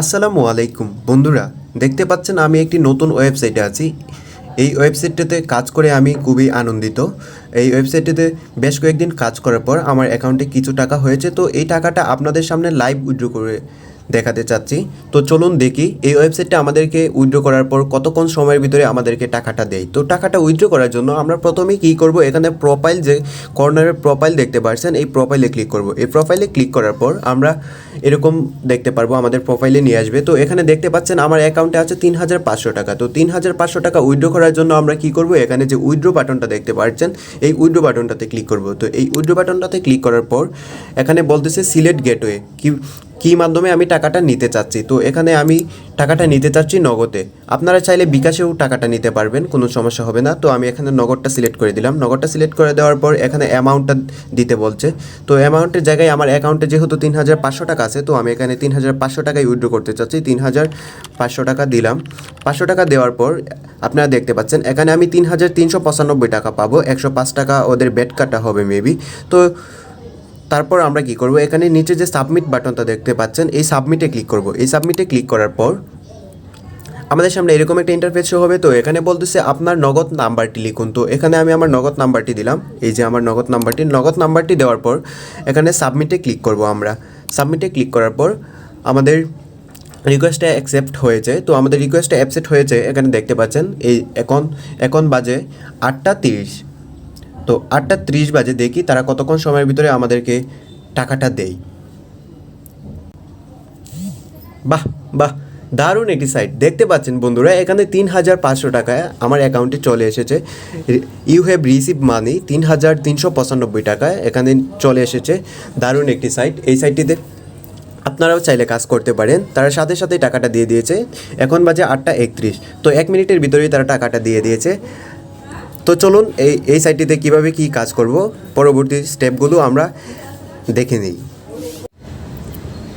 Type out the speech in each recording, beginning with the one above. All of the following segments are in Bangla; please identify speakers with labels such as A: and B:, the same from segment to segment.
A: আসসালামু আলাইকুম। বন্ধুরা, দেখতে পাচ্ছেন আমি একটি নতুন ওয়েবসাইটে আছি। এই ওয়েবসাইটটিতে কাজ করে আমি খুবই আনন্দিত। এই ওয়েবসাইটটিতে বেশ কয়েকদিন কাজ করার পর আমার অ্যাকাউন্টে কিছু টাকা হয়েছে। তো এই টাকাটা আপনাদের সামনে লাইভ উইথড্র করে দেখাতে চাচ্ছি। তো চলুন দেখি, এই ওয়েবসাইটটা আমাদেরকে উইথড্র করার পর কতক্ষণ সময়ের ভিতরে আমাদেরকে টাকাটা দেয়। তো টাকাটা উইথড্র করার জন্য আমরা প্রথমে কী করব, এখানে প্রোফাইল যে কর্নারের প্রোফাইল দেখতে পাচ্ছেন এই প্রোফাইলে ক্লিক করব। এই প্রোফাইলে ক্লিক করার পর আমরা এরকম দেখতে পারব, আমাদের প্রোফাইলে নিয়ে আসবে। তো এখানে দেখতে পাচ্ছেন আমার অ্যাকাউন্টে আছে তিন হাজার পাঁচশো টাকা। তো তিন হাজার পাঁচশো টাকা উইথড্র করার জন্য আমরা কি করব, এখানে যে উইথড্র বাটনটা দেখতে পাচ্ছেন এই উইথড্র বাটনটাতে ক্লিক করব। তো এই উইথড্র বাটনটাতে ক্লিক করার পর এখানে বলতেছে সিলেট গেটওয়ে কি কী মাধ্যমে আমি টাকাটা নিতে চাচ্ছি? তো এখানে আমি টাকাটা নিতে চাচ্ছি নগদে। আপনারা চাইলে বিকাশেও টাকাটা নিতে পারবেন, কোনো সমস্যা হবে না। তো আমি এখানে নগদটা সিলেক্ট করে দিলাম। নগদটা সিলেক্ট করে দেওয়ার পর এখানে অ্যামাউন্টটা দিতে বলছে। তো অ্যামাউন্টের জায়গায় আমার অ্যাকাউন্টে যেহেতু তিন হাজার পাঁচশো টাকা আছে, তো আমি এখানে তিন হাজার পাঁচশো টাকায় উইথড্র করতে চাচ্ছি। তিন হাজার পাঁচশো টাকা দিলাম। পাঁচশো টাকা দেওয়ার পর আপনারা দেখতে পাচ্ছেন, এখানে আমি তিন হাজার তিনশো পঁচানব্বই টাকা পাবো। একশো পাঁচ টাকা ওদের বেড কাটা হবে মেবি তো তারপর আমরা কি করব? এখানে নিচে যে সাবমিট বাটনটা দেখতে পাচ্ছেন, এই সাবমিটে ক্লিক করব। এই সাবমিটে ক্লিক করার পর আমাদের সামনে এরকম একটা ইন্টারফেস শো হবে। তো এখানে বলতেছে আপনার নগদ নাম্বারটি লিখুন। তো এখানে আমি আমার নগদ নাম্বারটি দিলাম। এই যে আমার নগদ নাম্বারটি নগদ নাম্বারটি দেওয়ার পর এখানে সাবমিটে ক্লিক করব আমরা। সাবমিটে ক্লিক করার পর আমাদের রিকোয়েস্টটা অ্যাকসেপ্ট হয়েছে। তো আমাদের রিকোয়েস্টটা অ্যাকসেপ্ট হয়েছে, এখানে দেখতে পাচ্ছেন, এই এখন এখন বাজে আটটা তিরিশ। তো আটটা ত্রিশ বাজে দেখি তারা কতক্ষণ সময়ের ভিতরে আমাদেরকে টাকাটা দেয়। বাহ বাহ, দারুণ একটি সাইট দেখতে পাচ্ছেন বন্ধুরা, এখানে তিন হাজার পাঁচশো টাকায় আমার অ্যাকাউন্টে চলে এসেছে। ইউ হ্যাভ রিসিভ মানি তিন হাজার তিনশো পঁচানব্বই টাকায় এখানে চলে এসেছে। দারুণ একটি সাইট এই সাইটটিতে আপনারাও চাইলে কাজ করতে পারেন। তারা সাথে সাথেই টাকাটা দিয়ে দিয়েছে। এখন বাজে আটটা একত্রিশ। তো এক মিনিটের ভিতরেই তারা টাকাটা দিয়ে দিয়েছে। তো চলুন এই এই সাইটটিতে কীভাবে কী কাজ করব, পরবর্তী স্টেপগুলো আমরা দেখে নিই।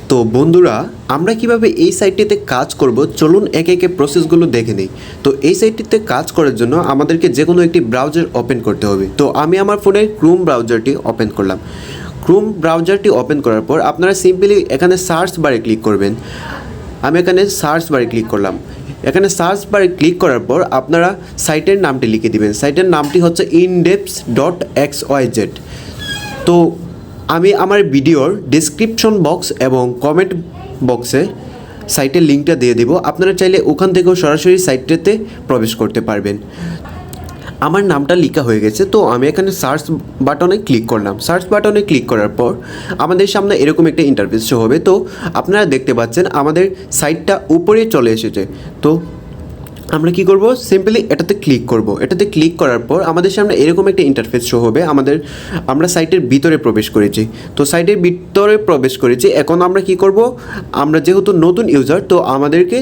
A: তো বন্ধুরা, আমরা কীভাবে এই সাইটটিতে কাজ করব, চলুন একে একে প্রসেসগুলো দেখে নিই। তো এই সাইটটিতে কাজ করার জন্য আমাদেরকে যে কোনো একটি ব্রাউজার ওপেন করতে হবে। তো আমি আমার ফোনে ক্রোম ব্রাউজারটি ওপেন করলাম। ক্রোম ব্রাউজারটি ওপেন করার পর আপনারা সিম্পলি এখানে সার্চ বারে ক্লিক করবেন। আমি এখানে সার্চ বারে ক্লিক করলাম। এখানে সার্চ বারে ক্লিক করার পর আপনারা সাইটের নামটি লিখে দিবেন। সাইটের নামটি হচ্ছে ইনডেপস ডট এক্স ওয়াই জেড তো আমি আমার ভিডিওর ডিসক্রিপশন বক্স এবং কমেন্ট বক্সে সাইটের লিঙ্কটা দিয়ে দেবো। আপনারা চাইলে ওখান থেকেও সরাসরি সাইটটাতে প্রবেশ করতে পারবেন। আমার নামটা লেখা হয়ে গেছে, তো আমি এখানে সার্চ বাটনে ক্লিক করলাম। সার্চ বাটনে ক্লিক করার পর আমাদের সামনে এরকম একটা ইন্টারফেস শো হবে। তো আপনারা দেখতে পাচ্ছেন আমাদের সাইটটা উপরে চলে এসেছে। তো আমরা কি করব? সিম্পলি এটাতে ক্লিক করব। এটাতে ক্লিক করার পর আমাদের সামনে এরকম একটা ইন্টারফেস শো হবে। আমাদের, আমরা সাইটের ভিতরে প্রবেশ করেছি। তো সাইটের ভিতরে প্রবেশ করেছি। এখন আমরা কি করব? আমরা যেহেতু নতুন ইউজার তো আমাদেরকে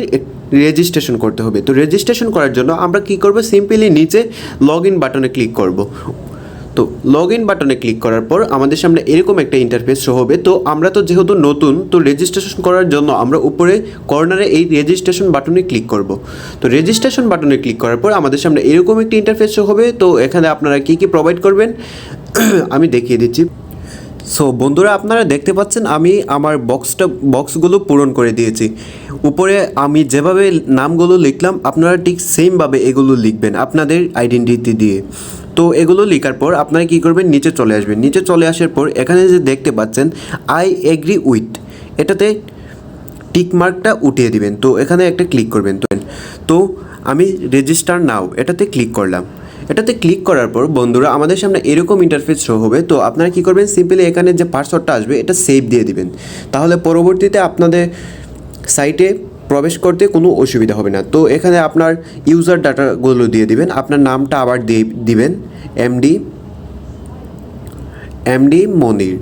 A: রেজিস্ট্রেশন করতে হবে। তো রেজিস্ট্রেশন করার জন্য আমরা কি করব? সিম্পলি নিচে লগ ইন বাটনে ক্লিক করব। তো লগ ইন বাটনে ক্লিক করার পর আমাদের সামনে এরকম একটা ইন্টারফেস শো হবে। তো আমরা তো যেহেতু নতুন, তো রেজিস্ট্রেশন করার জন্য আমরা উপরে কর্নারে এই রেজিস্ট্রেশন বাটনে ক্লিক করব। তো রেজিস্ট্রেশন বাটনে ক্লিক করার পর আমাদের সামনে এরকম একটি ইন্টারফেস শো হবে। তো এখানে আপনারা কী কী প্রোভাইড করবেন? আমি দেখিয়ে দিচ্ছি। সো বন্ধুরা, আপনারা দেখতে পাচ্ছেন আমি আমার বক্সটা বক্সগুলো পূরণ করে দিয়েছি। উপরে আমি যেভাবে নামগুলো লিখলাম, আপনারা ঠিক সেমভাবে এগুলো লিখবেন আপনাদের আইডেন্টিটি দিয়ে। তো এগুলো লেখার পর আপনারা কী করবেন? নিচে চলে আসবেন। নিচে চলে আসার পর এখানে যে দেখতে পাচ্ছেন আই এগ্রি উইথ এটাতে টিক মার্কটা উঠিয়ে দিবেন। তো এখানে একটা ক্লিক করবেন। তো আমি রেজিস্টার নাও এটাতে ক্লিক করলাম। এটাতে ক্লিক করার পর বন্ধুরা, আমাদের সামনে এরকম ইন্টারফেস শো হবে। তো আপনারা কী করবেন? সিম্পলি এখানে যে পাসওয়ার্ডটা আসবে, এটা সেভ দিয়ে দিবেন। তাহলে পরবর্তীতে আপনাদের সাইটে প্রবেশ করতে কোনো অসুবিধা হবে না। তো এখানে আপনার ইউজার ডাটাগুলো দিয়ে দিবেন। আপনার নামটা আবার দিয়ে দিবেন। এমডি এমডি মনির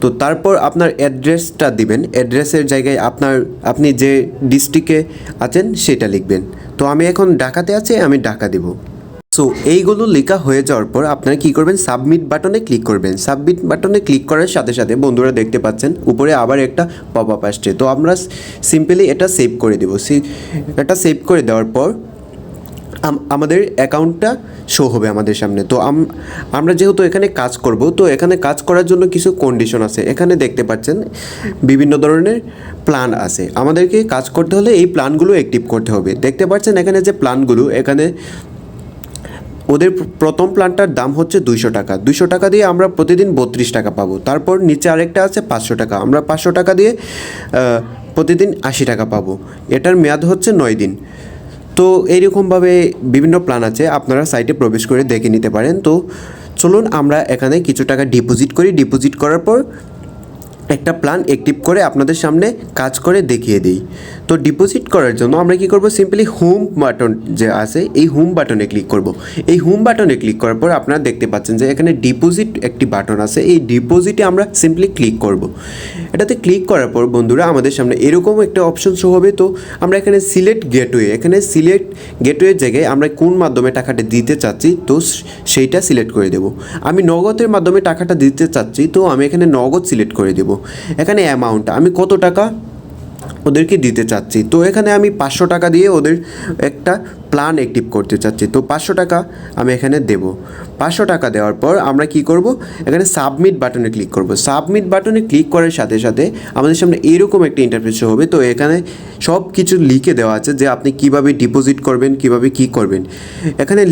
A: তো তারপর আপনার অ্যাড্রেসটা দিবেন। অ্যাড্রেসের জায়গায় আপনার, আপনি যে ডিস্ট্রিক্টে আছেন সেটা লিখবেন। তো আমি এখন ঢাকাতে আছি, আমি ঢাকা দিব। সো এইগুলো লেখা হয়ে যাওয়ার পর আপনারা কী করবেন? সাবমিট বাটনে ক্লিক করবেন। সাবমিট বাটনে ক্লিক করার সাথে সাথে বন্ধুরা দেখতে পাচ্ছেন, উপরে আবার একটা পপ আপ আসছে। তো আমরা সিম্পলি এটা সেভ করে দেবো। এটা সেভ করে দেওয়ার পর আম- আমাদের অ্যাকাউন্টটা শো হবে আমাদের সামনে। তো আম- আমরা যেহেতু এখানে কাজ করব, তো এখানে কাজ করার জন্য কিছু কন্ডিশন আছে। এখানে দেখতে পাচ্ছেন, বিভিন্ন ধরনের প্ল্যান আছে। আমাদেরকে কাজ করতে হলে এই প্ল্যানগুলো অ্যাক্টিভ করতে হবে। দেখতে পাচ্ছেন এখানে যে প্ল্যানগুলো এখানে ওদের প্রথম প্ল্যানটার দাম হচ্ছে দুইশো টাকা। দুইশো টাকা দিয়ে আমরা প্রতিদিন বত্রিশ টাকা পাবো। তারপর নিচে আরেকটা আছে পাঁচশো টাকা। আমরা পাঁচশো টাকা দিয়ে প্রতিদিন আশি টাকা পাবো। এটার মেয়াদ হচ্ছে নয় দিন। তো এইরকমভাবে বিভিন্ন প্ল্যান আছে। আপনারা সাইটে প্রবেশ করে দেখে নিতে পারেন। তো চলুন আমরা এখানে কিছু টাকা ডিপোজিট করি। ডিপোজিট করার পর একটা প্ল্যান অ্যাক্টিভ করে আপনাদের সামনে কাজ করে দেখিয়ে দিই। তো ডিপোজিট করার জন্য আমরা কি করব? সিম্পলি হোম বাটন যে আছে, এই হোম বাটনে ক্লিক করব। এই হোম বাটনে ক্লিক করার পর আপনারা দেখতে পাচ্ছেন যে এখানে ডিপোজিট একটি বাটন আছে। এই ডিপোজিটে আমরা সিম্পলি ক্লিক করব। এটাতে ক্লিক করার পর বন্ধুরা, আমাদের সামনে এরকম একটা অপশন শো হবে। তো আমরা এখানে সিলেক্ট গেটওয়ে এখানে সিলেক্ট গেটওয়ের জায়গায় আমরা কোন মাধ্যমে টাকাটা দিতে চাচ্ছি, তো সেইটা সিলেক্ট করে দেব। আমি নগদের মাধ্যমে টাকাটা দিতে চাচ্ছি, তো আমি এখানে নগদ সিলেক্ট করে দেব। এখানে অ্যামাউন্ট আমি কত টাকা? ওদেরকে দিতে চাচ্ছি। তো এখানে আমি পাঁচশো টাকা দিয়ে ওদের একটা প্ল্যান অ্যাক্টিভ করতে চাচ্ছি। তো পাঁচশো টাকা আমি এখানে দেব। পাঁচশো টাকা দেওয়ার পর আমরা কি করব? এখানে সাবমিট বাটনে ক্লিক করব। সাবমিট বাটনে ক্লিক করার সাথে সাথে আমাদের সামনে এরকম একটা ইন্টারফেস হবে। তো এখানে সব কিছু লিখে দেওয়া আছে যে আপনি কীভাবে ডিপোজিট করবেন, কীভাবে কি করবেন। এখানে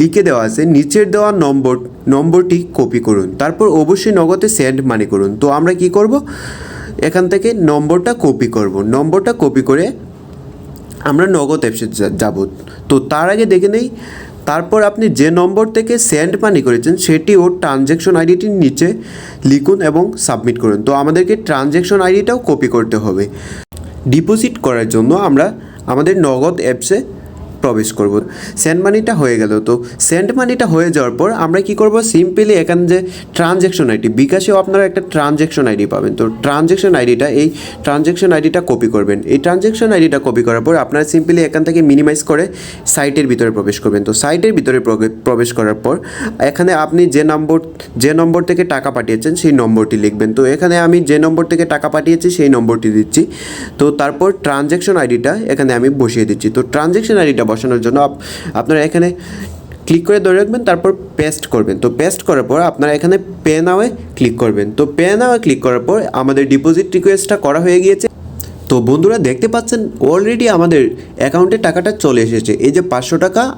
A: লিখে দেওয়া আছে, নিচের দেওয়া নম্বর, নম্বরটি কপি করুন। তারপর অবশ্যই নগদে সেন্ড মানি করুন। তো আমরা কি করব? এখান থেকে নম্বরটা কপি করব। নম্বরটা কপি করে আমরা নগদ অ্যাপসে যাব। তো তার আগে দেখে নেই, তারপর আপনি যে নম্বর থেকে সেন্ড মানি করেছেন, সেটি ওর ট্রানজ্যাকশন আইডিটির নিচে লিখুন এবং সাবমিট করুন। তো আমাদেরকে ট্রানজ্যাকশন আইডিটাও কপি করতে হবে। ডিপোজিট করার জন্য আমরা আমাদের নগদ অ্যাপসে প্রবেশ করব। সেন্ড মানিটা হয়ে গেল তো। সেন্ড মানিটা হয়ে যাওয়ার পর আমরা কি করব? সিম্পলি এখান যে ট্রানজ্যাকশন আইডি বিকাশেও আপনারা একটা ট্রানজ্যাকশন আইডি পাবেন। তো ট্রানজ্যাকশন আইডিটা এই ট্রানজ্যাকশন আইডিটা কপি করবেন। এই ট্রানজ্যাকশন আইডিটা কপি করার পর আপনারা সিম্পলি এখান থেকে মিনিমাইজ করে সাইটের ভিতরে প্রবেশ করবেন। তো সাইটের ভিতরে প্রবে- প্রবেশ করার পর এখানে আপনি যে নম্বর যে নম্বর থেকে টাকা পাঠিয়েছেন সেই নম্বরটি লিখবেন। তো এখানে আমি যে নম্বর থেকে টাকা পাঠিয়েছি সেই নম্বরটি দিচ্ছি। তো তারপর ট্রানজ্যাকশন আইডিটা এখানে আমি বসিয়ে দিচ্ছি। তো ট্রানজ্যাকশন আইডিটা বসানোর জন্য আপ- আপনারা এখানে ক্লিক করে ধরে রাখবেন, তারপর পেস্ট করবেন। তো পেস্ট করার পর আপনারা এখানে পে নাওয়ে ক্লিক করবেন। তো পে নাওয়ে ক্লিক করার পর আমাদের ডিপোজিট রিকোয়েস্টটা করা হয়ে গিয়েছে। তো বন্ধুরা দেখতে পাচ্ছেন অলরেডি আমাদের অ্যাকাউন্টে টাকাটা চলে এসেছে। এই যে পাঁচশো টাকা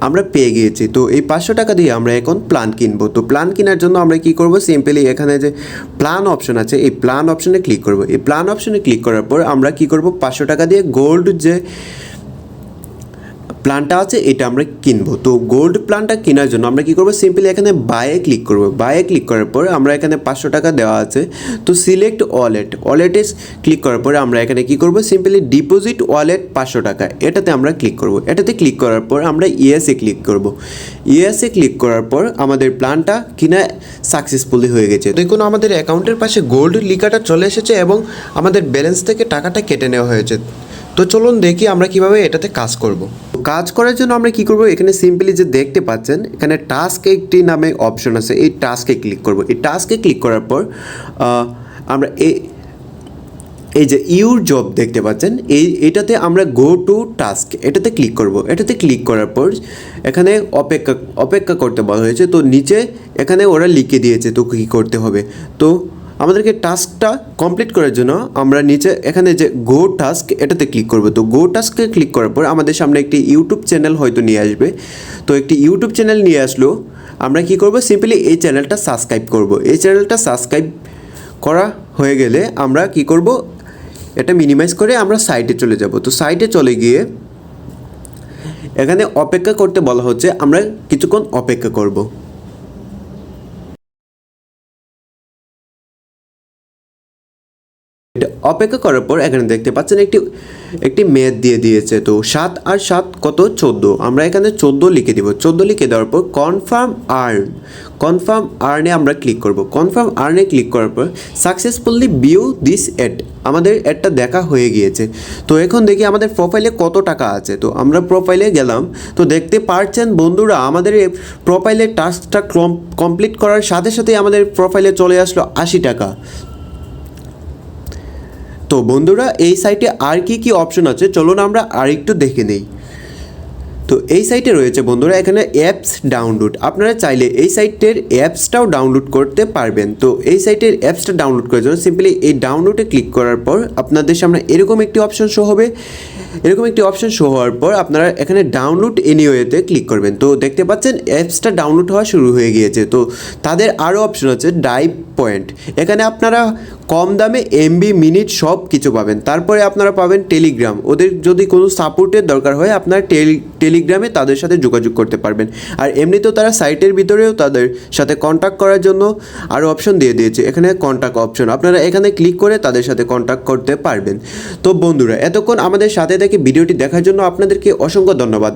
A: আমরা পেয়ে গিয়েছি। তো এই পাঁচশো টাকা দিয়ে আমরা এখন প্ল্যান কিনবো। তো প্ল্যান কেনার জন্য আমরা কি করব? সিম্পলি এখানে যে প্ল্যান অপশন আছে, এই প্ল্যান অপশনে ক্লিক করব। এই প্ল্যান অপশনে ক্লিক করার পর আমরা কি করব? পাঁচশো টাকা দিয়ে গোল্ড যে প্ল্যানটা আছে, এটা আমরা কিনবো। তো গোল্ড প্ল্যানটা কেনার জন্য আমরা কি করব? সিম্পলি এখানে বায়ে ক্লিক করব। বায়ে ক্লিক করার পর আমরা এখানে পাঁচশো টাকা দেওয়া আছে। তো সিলেক্ট ওয়ালেট ওয়ালেটে ক্লিক করার পরে আমরা এখানে কি করব? সিম্পলি ডিপোজিট ওয়ালেট পাঁচশো টাকা। এটাতে আমরা ক্লিক করব। এটাতে ক্লিক করার পর আমরা ইএসএ ক্লিক করব। ইএসএ ক্লিক করার পর আমাদের প্ল্যানটা কিনা সাকসেসফুলি হয়ে গেছে। দেখুন, আমাদের অ্যাকাউন্টের পাশে গোল্ড লিকাটা চলে এসেছে এবং আমাদের ব্যালেন্স থেকে টাকাটা কেটে নেওয়া হয়েছে। তো চলুন দেখি আমরা কীভাবে এটাতে কাজ করব। কাজ করার জন্য আমরা কি করব? এখানে সিম্পলি যে দেখতে পাচ্ছেন, এখানে টাস্ক একটি নামে অপশন আছে। এই টাস্কে ক্লিক করব। এই টাস্কে ক্লিক করার পর আমরা এই এই যে ইউর জব দেখতে পাচ্ছেন, এই, এটাতে আমরা গো টু টাস্ক এটাতে ক্লিক করব। এটাতে ক্লিক করার পর, এখানে অপেক্ষা অপেক্ষা করতে বলা হয়েছে। তো নিচে এখানে ওরা লিখে দিয়েছে তো কী করতে হবে? তো আমাদেরকে টাস্কটা কমপ্লিট করার জন্য আমরা নিচে এখানে যে গো টাস্ক এটাতে ক্লিক করব। তো গো টাস্কে ক্লিক করার পর আমাদের সামনে একটি ইউটিউব চ্যানেল হয়তো নিয়ে আসবে। তো একটি ইউটিউব চ্যানেল নিয়ে আসলো। আমরা কি করব? সিম্পলি এই চ্যানেলটা সাবস্ক্রাইব করব। এই চ্যানেলটা সাবস্ক্রাইব করা হয়ে গেলে আমরা কি করব? এটা মিনিমাইজ করে আমরা সাইটে চলে যাব। তো সাইটে চলে গিয়ে এখানে অপেক্ষা করতে বলা হচ্ছে, আমরা কিছুক্ষণ অপেক্ষা করব। অপেক্ষা করার পর এখানে দেখতে পাচ্ছেন একটি একটি মেয়াদ দিয়ে দিয়েছে। তো সাত আর সাত কত? চোদ্দ। আমরা এখানে চোদ্দ লিখে দিব। চোদ্দ লিখে দেওয়ার পর কনফার্ম আর্ন কনফার্ম আর্নে আমরা ক্লিক করব। কনফার্ম আর্নে ক্লিক করার পর সাকসেসফুলি ভিউ দিস অ্যাড আমাদের অ্যাডটা দেখা হয়ে গিয়েছে। তো এখন দেখি আমাদের প্রোফাইলে কত টাকা আছে। তো আমরা প্রোফাইলে গেলাম। তো দেখতে পারছেন বন্ধুরা, আমাদের প্রোফাইলের টাস্কটা কমপ্লিট করার সাথে সাথে আমাদের প্রোফাইলে চলে আসলো আশি টাকা। তো বন্ধুরা, এই সাইটে আর কি কি অপশন আছে? চলুন আমরা আর একটু দেখে নেই। তো এই সাইটে রয়েছে বন্ধুরা, এখানে অ্যাপস ডাউনলোড আপনারা চাইলে এই সাইটের অ্যাপসটাও ডাউনলোড করতে পারবেন। তো এই সাইটের অ্যাপসটা ডাউনলোড করার জন্য সিম্পলি এই ডাউনলোডে ক্লিক করার পর আপনাদের সামনে এরকম একটি অপশন শো হবে। এরকম একটি অপশন শো হওয়ার পর আপনারা এখানে ডাউনলোড এনিওয়েতে ক্লিক করবেন। তো দেখতে পাচ্ছেন অ্যাপসটা ডাউনলোড হওয়া শুরু হয়ে গিয়েছে। তো তাদের আরও অপশন আছে ডাইভ পয়েন্ট এখানে আপনারা কম দামে এমবি মিনিট সব কিছু পাবেন। তারপরে আপনারা পাবেন টেলিগ্রাম ওদের যদি কোনো সাপোর্টের দরকার হয়, আপনারা টেলি টেলিগ্রামে তাদের সাথে যোগাযোগ করতে পারবেন। আর এমনিতেও তারা সাইটের ভিতরেও তাদের সাথে কন্ট্যাক্ট করার জন্য আরও অপশন দিয়ে দিয়েছে। এখানে কন্ট্যাক্ট অপশন আপনারা এখানে ক্লিক করে তাদের সাথে কন্ট্যাক্ট করতে পারবেন। তো বন্ধুরা, এতক্ষণ আমাদের সাথে থেকে ভিডিওটি দেখার জন্য আপনাদেরকে অসংখ্য ধন্যবাদ।